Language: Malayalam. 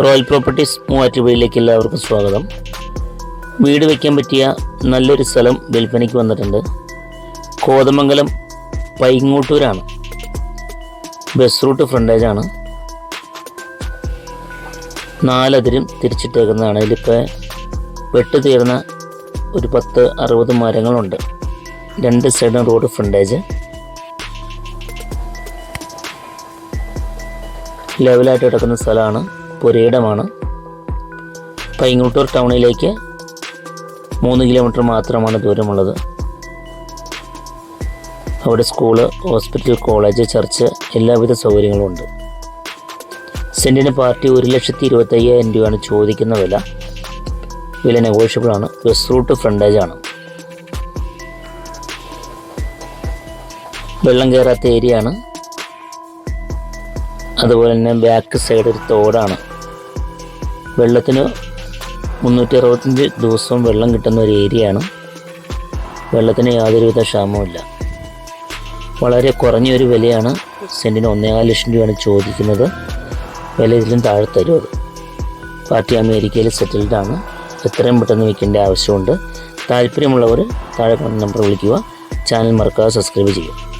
റോയൽ പ്രോപ്പർട്ടീസ് മൂവാറ്റുപുഴയിലേക്ക് എല്ലാവർക്കും സ്വാഗതം. വീട് വയ്ക്കാൻ പറ്റിയ നല്ലൊരു സ്ഥലം വിൽപ്പനയ്ക്ക് വന്നിട്ടുണ്ട്. കോതമംഗലം പൈങ്ങോട്ടൂരാണ്. ബസ് റൂട്ട് ഫ്രണ്ടേജാണ്. നാലതിരും തിരിച്ചിട്ടേക്കുന്നതാണ്. ഇതിലിപ്പോൾ വെട്ടുതീർന്ന ഒരു പത്ത് അറുപത് മരങ്ങളുണ്ട്. രണ്ട് സൈഡും റോഡ് ഫ്രണ്ടേജ്. ലെവലായിട്ട് കിടക്കുന്ന സ്ഥലമാണ്. പുരയിടമാണ് പൈങ്ങോട്ടൂർ ടൗണിലേക്ക് മൂന്ന് കിലോമീറ്റർ മാത്രമാണ് ദൂരമുള്ളത്. അവിടെ സ്കൂൾ ഹോസ്പിറ്റൽ കോളേജ് ചർച്ച് എല്ലാവിധ സൗകര്യങ്ങളും ഉണ്ട്. സെന്റിന് പാർട്ടി ഒരു ലക്ഷത്തി ഇരുപത്തയ്യായിരം രൂപയാണ് ചോദിക്കുന്ന വില. വില നെഗോഷ്യബിളാണ് ബസ് റൂട്ട് ഫ്രണ്ടേജ് ആണ്. വെള്ളം കയറാത്ത ഏരിയ ആണ്. അതുപോലെ തന്നെ ബാക്ക് സൈഡ് ഒരു തോടാണ്. വെള്ളത്തിന് മുന്നൂറ്റി അറുപത്തഞ്ച് ദിവസവും വെള്ളം കിട്ടുന്ന ഒരു ഏരിയയാണ്. വെള്ളത്തിന് യാതൊരുവിധ ക്ഷാമവുമില്ല. വളരെ കുറഞ്ഞൊരു വിലയാണ് സെന്റിന് ഒന്നേകാൽ ലക്ഷം രൂപയാണ് ചോദിക്കുന്നത്. വില ഇതിലും താഴെ തരും അത്. പാർട്ടി അമേരിക്കയിൽ സെറ്റിൽഡാണ് എത്രയും പെട്ടെന്ന് വിൽക്കേണ്ട ആവശ്യമുണ്ട്. താല്പര്യമുള്ളവർ താഴെ നമ്പർ വിളിക്കുക. ചാനൽ മറക്കാതെ സബ്സ്ക്രൈബ് ചെയ്യുക.